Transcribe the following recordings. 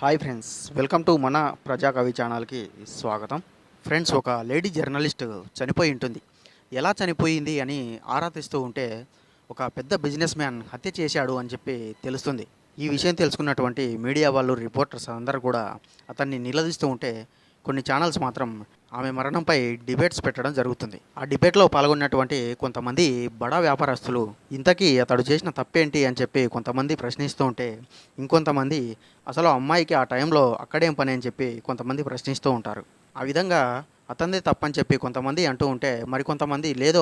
Hi friends welcome to మన ప్రజాకవి ఛానల్కి స్వాగతం. ఫ్రెండ్స్ ఒక లేడీ జర్నలిస్ట్ చనిపోయి ఉంటుంది. ఎలా చనిపోయింది అని ఆరా తీస్తూ ఉంటే ఒక పెద్ద బిజినెస్ మ్యాన్ హత్య చేశాడు అని చెప్పి తెలుస్తుంది. ఈ విషయం తెలుసుకున్నటువంటి మీడియా వాళ్ళు రిపోర్టర్స్ అందరూ కూడా అతన్ని నిలదీస్తూ ఉంటే కొన్ని ఛానల్స్ మాత్రం ఆమె మరణంపై డిబేట్స్ పెట్టడం జరుగుతుంది. ఆ డిబేట్లో పాల్గొన్నటువంటి కొంతమంది బడా వ్యాపారస్తులు ఇంతకీ అతడు చేసిన తప్పేంటి? అని చెప్పి కొంతమంది ప్రశ్నిస్తూ ఉంటే ఇంకొంతమంది అసలు ఆ అమ్మాయికి ఆ టైంలో అక్కడేం పని? అని చెప్పి కొంతమంది ప్రశ్నిస్తూ ఉంటారు. ఆ విధంగా అతనిదే తప్పని చెప్పి కొంతమంది అంటూ ఉంటే మరికొంతమంది లేదు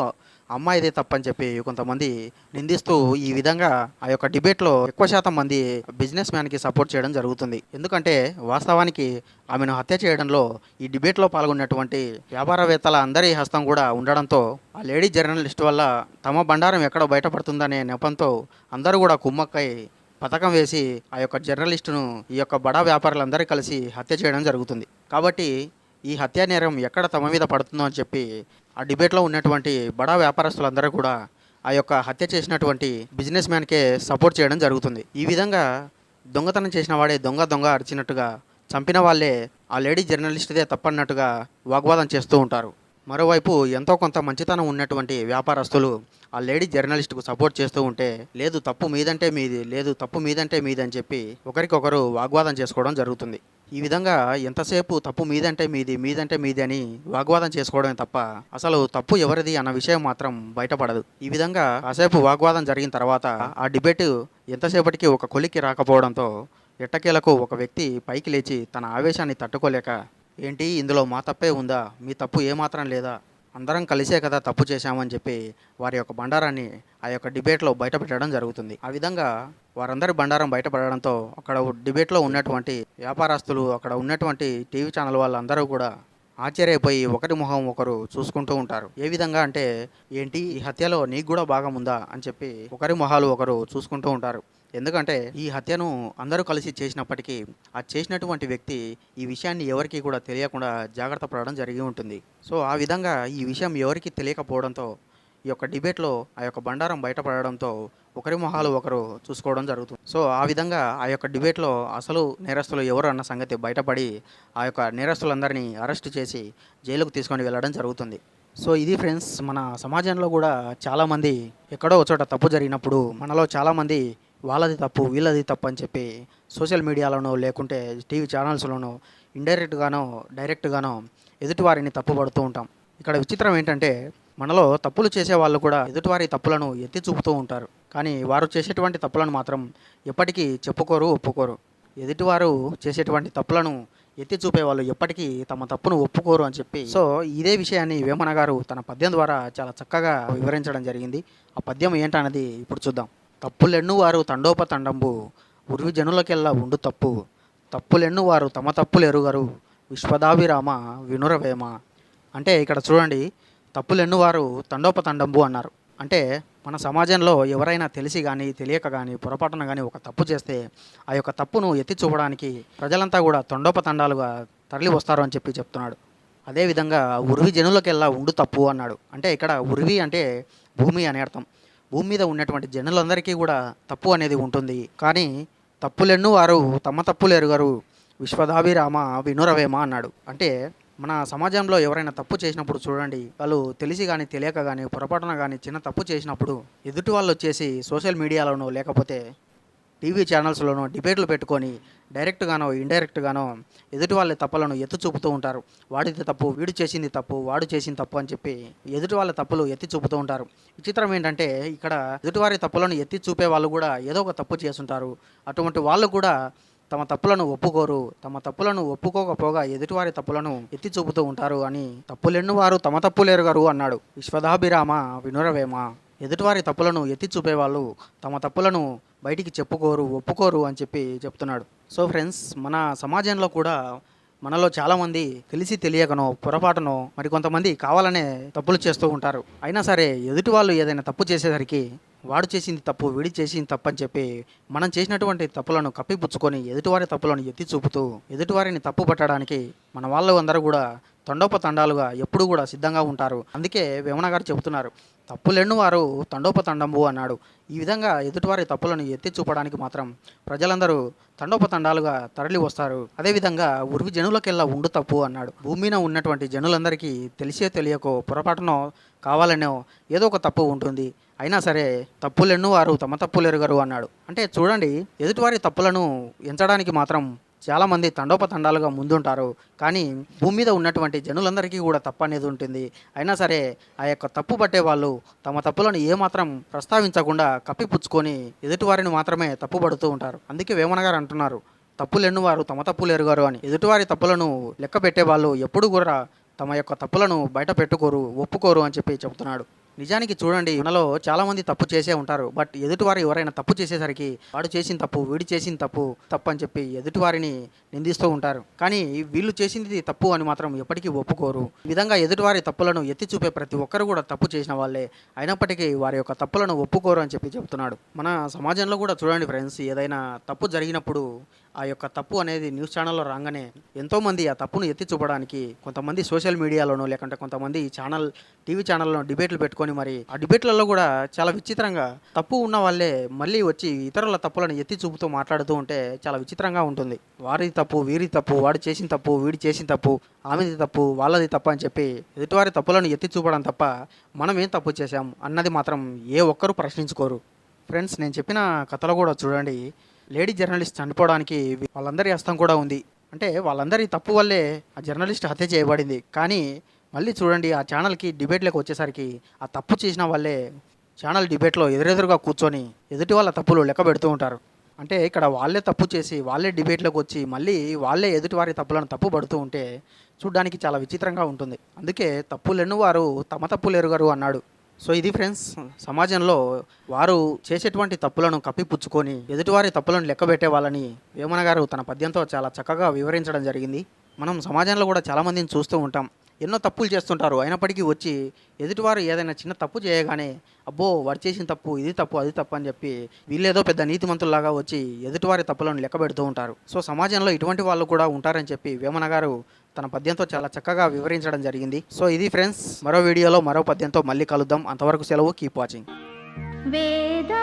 అమ్మాయిదే తప్పని చెప్పి కొంతమంది నిందిస్తూ ఈ విధంగా ఆ యొక్క డిబేట్లో ఎక్కువ శాతం మంది బిజినెస్ మ్యాన్కి సపోర్ట్ చేయడం జరుగుతుంది. ఎందుకంటే వాస్తవానికి ఆమెను హత్య చేయడంలో ఈ డిబేట్లో పాల్గొన్నటువంటి వ్యాపారవేత్తల అందరి హస్తం కూడా ఉండడంతో ఆ లేడీ జర్నలిస్ట్ వల్ల తమ బండారం ఎక్కడ బయటపడుతుందనే నెపంతో అందరూ కూడా కుమ్మక్కై పథకం వేసి ఆ యొక్క జర్నలిస్టును ఈ యొక్క బడా వ్యాపారులందరూ కలిసి హత్య చేయడం జరుగుతుంది. కాబట్టి ఈ హత్యా నేరం ఎక్కడ తమ మీద పడుతుందో అని చెప్పి ఆ డిబేట్లో ఉన్నటువంటి బడా వ్యాపారస్తులందరూ కూడా ఆ యొక్క హత్య చేసినటువంటి బిజినెస్ మ్యాన్కే సపోర్ట్ చేయడం జరుగుతుంది. ఈ విధంగా దొంగతనం చేసిన వాడే దొంగ దొంగ అరిచినట్టుగా చంపిన వాళ్ళే ఆ లేడీ జర్నలిస్ట్దే తప్పన్నట్టుగా వాగ్వాదం చేస్తూ ఉంటారు. మరోవైపు ఎంతో కొంత మంచితనం ఉన్నటువంటి వ్యాపారస్తులు ఆ లేడీ జర్నలిస్ట్కు సపోర్ట్ చేస్తూ ఉంటే లేదు తప్పు మీదంటే మీది లేదు తప్పు మీదంటే మీది అని చెప్పి ఒకరికొకరు వాగ్వాదం చేసుకోవడం జరుగుతుంది. ఈ విధంగా ఎంతసేపు తప్పు మీదంటే మీది మీదంటే మీది అని వాగ్వాదం చేసుకోవడమే తప్ప అసలు తప్పు ఎవరిది అన్న విషయం మాత్రం బయటపడదు. ఈ విధంగా కాసేపు వాగ్వాదం జరిగిన తర్వాత ఆ డిబేట్ ఎంతసేపటికి ఒక కొలికి రాకపోవడంతో ఎట్టకేలకు ఒక వ్యక్తి పైకి లేచి తన ఆవేశాన్ని తట్టుకోలేక ఏంటి ఇందులో మా తప్పే ఉందా? మీ తప్పు ఏమాత్రం లేదా? అందరం కలిసే కదా తప్పు చేశామని చెప్పి వారి యొక్క బండారాన్ని ఆ యొక్క డిబేట్లో బయటపెట్టడం జరుగుతుంది. ఆ విధంగా వారందరి బండారం బయటపడడంతో అక్కడ డిబేట్లో ఉన్నటువంటి వ్యాపారస్తులు అక్కడ ఉన్నటువంటి టీవీ ఛానల్ వాళ్ళందరూ కూడా ఆశ్చర్యపోయి ఒకరి ముఖం ఒకరు చూసుకుంటూ ఉంటారు. ఏ విధంగా అంటే ఏంటి ఈ హత్యలో నీకు కూడా భాగం ఉందా? అని చెప్పి ఒకరి మొహాలు ఒకరు చూసుకుంటూ ఉంటారు. ఎందుకంటే ఈ హత్యను అందరూ కలిసి చేసినప్పటికీ ఆ చేసినటువంటి వ్యక్తి ఈ విషయాన్ని ఎవరికీ కూడా తెలియకుండా జాగ్రత్త పడడం జరిగి ఉంటుంది. సో ఆ విధంగా ఈ విషయం ఎవరికి తెలియకపోవడంతో ఈ యొక్క డిబేట్లో ఆ యొక్క బండారం బయటపడడంతో ఒకరి మొహాలు ఒకరు చూసుకోవడం జరుగుతుంది. సో ఆ విధంగా ఆ యొక్క డిబేట్లో అసలు నేరస్తులు ఎవరు అన్న సంగతి బయటపడి ఆ యొక్క నేరస్తులందరినీ అరెస్ట్ చేసి జైలుకు తీసుకొని వెళ్ళడం జరుగుతుంది. సో ఇది ఫ్రెండ్స్ మన సమాజంలో కూడా చాలామంది ఎక్కడో చోట తప్పు జరిగినప్పుడు మనలో చాలామంది వాళ్ళది తప్పు వీళ్ళది తప్పు అని చెప్పి సోషల్ మీడియాలోనో లేకుంటే టీవీ ఛానల్స్లోనో ఇండైరెక్ట్గానో డైరెక్ట్గానో ఎదుటివారిని తప్పుపడుతూ ఉంటాం. ఇక్కడ విచిత్రం ఏంటంటే మనలో తప్పులు చేసే వాళ్ళు కూడా ఎదుటివారి తప్పులను ఎత్తి చూపుతూ ఉంటారు. కానీ వారు చేసేటువంటి తప్పులను మాత్రం ఎప్పటికీ చెప్పుకోరు ఒప్పుకోరు. ఎదుటివారు చేసేటువంటి తప్పులను ఎత్తి చూపే వాళ్ళు ఎప్పటికీ తమ తప్పును ఒప్పుకోరు అని చెప్పి. సో ఇదే విషయాన్ని వేమన గారు తన పద్యం ద్వారా చాలా చక్కగా వివరించడం జరిగింది. ఆ పద్యం ఏంటన్నది ఇప్పుడు చూద్దాం. తప్పులెన్ను వారు తండోపతండంబు ఉరివి జనులకెల్లా ఉండు తప్పు. తప్పులెన్ను వారు తమ తప్పులు ఎరుగరు విశ్వదాభిరామ వినురవేమ. అంటే ఇక్కడ చూడండి తప్పులెన్ను వారు తండోపతండంబు అన్నారు. అంటే మన సమాజంలో ఎవరైనా తెలిసి కానీ తెలియక కానీ పొరపాటున కానీ ఒక తప్పు చేస్తే ఆ యొక్క తప్పును ఎత్తి చూపడానికి ప్రజలంతా కూడా తండోపతండాలుగా తరలి వస్తారు అని చెప్పి చెప్తున్నాడు. అదేవిధంగా ఉరివి జనులకెల్లా ఉండు తప్పు అన్నాడు. అంటే ఇక్కడ ఉరివి అంటే భూమి అనే అర్థం. భూమి మీద ఉన్నటువంటి జనులందరికీ కూడా తప్పు అనేది ఉంటుంది. కానీ తప్పులెన్ను వారు తమ తప్పులు ఎరుగరు. విశ్వదాభిరామ వినురవేమ అన్నాడు. అంటే మన సమాజంలో ఎవరైనా తప్పు చేసినప్పుడు చూడండి వాళ్ళు తెలిసి కానీ తెలియక కానీ పొరపాటున కానీ చిన్న తప్పు చేసినప్పుడు ఎదుటి వాళ్ళు వచ్చేసి సోషల్ మీడియాలోనో లేకపోతే టీవీ ఛానల్స్లోనూ డిబేట్లు పెట్టుకొని డైరెక్ట్గానో ఇండైరెక్ట్గానో ఎదుటి వాళ్ళ తప్పులను ఎత్తి చూపుతూ ఉంటారు. వాడిది తప్పు వీడు చేసింది తప్పు వాడు చేసింది తప్పు అని చెప్పి ఎదుటి వాళ్ళ తప్పులు ఎత్తి చూపుతూ ఉంటారు. విచిత్రం ఏంటంటే ఇక్కడ ఎదుటివారి తప్పులను ఎత్తి చూపే వాళ్ళు కూడా ఏదో ఒక తప్పు చేస్తుంటారు. అటువంటి వాళ్ళు కూడా తమ తప్పులను ఒప్పుకోరు. తమ తప్పులను ఒప్పుకోకపోగా ఎదుటివారి తప్పులను ఎత్తి చూపుతూ ఉంటారు అని తప్పులెన్ను వారు తమ తప్పులేరుగారు అన్నాడు. విశ్వదాభిరామ వినురవేమ. ఎదుటివారి తప్పులను ఎత్తి చూపేవాళ్ళు తమ తప్పులను బయటికి చెప్పుకోరు ఒప్పుకోరు అని చెప్పి చెప్తున్నాడు. సో ఫ్రెండ్స్ మన సమాజంలో కూడా మనలో చాలామంది తెలిసి తెలియకనో పొరపాటునో మరి కొంతమంది కావాలనే తప్పులు చేస్తూ ఉంటారు. అయినా సరే ఎదుటి వాళ్ళు ఏదైనా తప్పు చేసేసరికి వాడు చేసింది తప్పు వీడి చేసింది తప్పు అని చెప్పి మనం చేసినటువంటి తప్పులను కప్పిపుచ్చుకొని ఎదుటివారి తప్పులను ఎత్తి చూపుతూ ఎదుటివారిని తప్పు పట్టడానికి మన వాళ్ళు అందరూ కూడా తండోపతండాలుగా ఎప్పుడు కూడా సిద్ధంగా ఉంటారు. అందుకే వేమన గారు చెబుతున్నారు తప్పులెన్ను వారు తండోపతండంబు అన్నాడు. ఈ విధంగా ఎదుటివారి తప్పులను ఎత్తి చూపడానికి మాత్రం ప్రజలందరూ తండోపతండాలుగా తరలి వస్తారు. అదేవిధంగా ఉరివి జనులకెల్లా ఉండు తప్పు అన్నాడు. భూమిన ఉన్నటువంటి జనులందరికీ తెలిసే తెలియకో పొరపాటునో కావాలనో ఏదో ఒక తప్పు ఉంటుంది. అయినా సరే తప్పులెన్ను వారు తమ తప్పులు ఎరుగరు అన్నాడు. అంటే చూడండి ఎదుటివారి తప్పులను ఎంచడానికి మాత్రం చాలామంది తండోపతండాలుగా ముందుంటారు. కానీ భూమి మీద ఉన్నటువంటి జనులందరికీ కూడా తప్పు అనేది ఉంటుంది. అయినా సరే ఆ యొక్క తప్పు పట్టే వాళ్ళు తమ తప్పులను ఏమాత్రం ప్రస్తావించకుండా కప్పిపుచ్చుకొని ఎదుటివారిని మాత్రమే తప్పుపడుతూ ఉంటారు. అందుకే వేమన గారు అంటున్నారు తప్పులు ఎన్నువారు తమ తప్పులు ఎరుగారు అని. ఎదుటివారి తప్పులను లెక్క పెట్టే వాళ్ళు ఎప్పుడు కూడా తమ యొక్క తప్పులను బయట పెట్టుకోరు ఒప్పుకోరు అని చెప్పి చెబుతున్నాడు. నిజానికి చూడండి మనలో చాలా మంది తప్పు చేసే ఉంటారు. బట్ ఎదుటివారు ఎవరైనా తప్పు చేసేసరికి వాడు చేసిన తప్పు వీడు చేసిన తప్పు తప్పు అని చెప్పి ఎదుటివారిని నిందిస్తూ ఉంటారు. కానీ వీళ్ళు చేసింది తప్పు అని మాత్రం ఎప్పటికీ ఒప్పుకోరు. ఈ విధంగా ఎదుటివారి తప్పులను ఎత్తి చూపే ప్రతి ఒక్కరు కూడా తప్పు చేసిన వాళ్ళే. అయినప్పటికీ వారి యొక్క తప్పులను ఒప్పుకోరు అని చెప్పి చెబుతున్నాడు. మన సమాజంలో కూడా చూడండి ఫ్రెండ్స్ ఏదైనా తప్పు జరిగినప్పుడు ఆ యొక్క తప్పు అనేది న్యూస్ ఛానల్లో రాగానే ఎంతోమంది ఆ తప్పును ఎత్తి చూపడానికి కొంతమంది సోషల్ మీడియాలోనో లేకుంటే కొంతమంది ఛానల్ టీవీ ఛానల్లో డిబేట్లు పెట్టుకొని మరి ఆ డిబేట్లలో కూడా చాలా విచిత్రంగా తప్పు ఉన్న వాళ్ళే మళ్ళీ వచ్చి ఇతరుల తప్పులను ఎత్తి చూపుతూ మాట్లాడుతూ ఉంటే చాలా విచిత్రంగా ఉంటుంది. వారి తప్పు వీరి తప్పు వాడు చేసిన తప్పు వీడి చేసిన తప్పు ఆమెది తప్పు వాళ్ళది తప్పు అని చెప్పి ఎదుటివారి తప్పులను ఎత్తి చూపడం తప్ప మనం ఏం తప్పు చేశాం అన్నది మాత్రం ఏ ఒక్కరూ ప్రశ్నించుకోరు. ఫ్రెండ్స్ నేను చెప్పిన కథలో కూడా చూడండి. లేడీ జర్నలిస్ట్ చనిపోవడానికి వాళ్ళందరి హస్తం కూడా ఉంది. అంటే వాళ్ళందరి తప్పు వల్లే ఆ జర్నలిస్ట్ హత్య చేయబడింది. కానీ మళ్ళీ చూడండి ఆ ఛానల్కి డిబేట్లోకి వచ్చేసరికి ఆ తప్పు చేసిన వాళ్ళే ఛానల్ డిబేట్లో ఎదురెదురుగా కూర్చొని ఎదుటి వాళ్ళ తప్పులు లెక్క పెడుతూ ఉంటారు. అంటే ఇక్కడ వాళ్ళే తప్పు చేసి వాళ్ళే డిబేట్లోకి వచ్చి మళ్ళీ వాళ్ళే ఎదుటివారి తప్పులను తప్పు పడుతూ ఉంటే చూడ్డానికి చాలా విచిత్రంగా ఉంటుంది. అందుకే తప్పులెన్ను వారు తమ తప్పులు ఎరుగరు అన్నాడు సో ఇది ఫ్రెండ్స్ సమాజంలో వారు చేసేటువంటి తప్పులను కప్పిపుచ్చుకొని ఎదుటివారి తప్పులను లెక్కబెట్టే వాళ్ళని వేమన గారు తన పద్యంతో చాలా చక్కగా వివరించడం జరిగింది. మనం సమాజంలో కూడా చాలామందిని చూస్తూ ఉంటాం. ఎన్నో తప్పులు చేస్తుంటారు. అయినప్పటికీ వచ్చి ఎదుటివారు ఏదైనా చిన్న తప్పు చేయగానే అబ్బో! వాడు చేసిన తప్పు ఇది తప్పు అది తప్పు అని చెప్పి వీళ్ళేదో పెద్ద నీతిమంతుల్లాగా వచ్చి ఎదుటివారి తప్పులను లెక్క పెడుతూ ఉంటారు. సో సమాజంలో ఇటువంటి వాళ్ళు కూడా ఉంటారని చెప్పి వేమన గారు తన పద్యంతో చాలా చక్కగా వివరించడం జరిగింది. సో ఇది ఫ్రెండ్స్ మరో వీడియోలో మరో పద్యంతో మళ్ళీ కలుద్దాం. అంతవరకు సెలవు. Keep watching. వేదా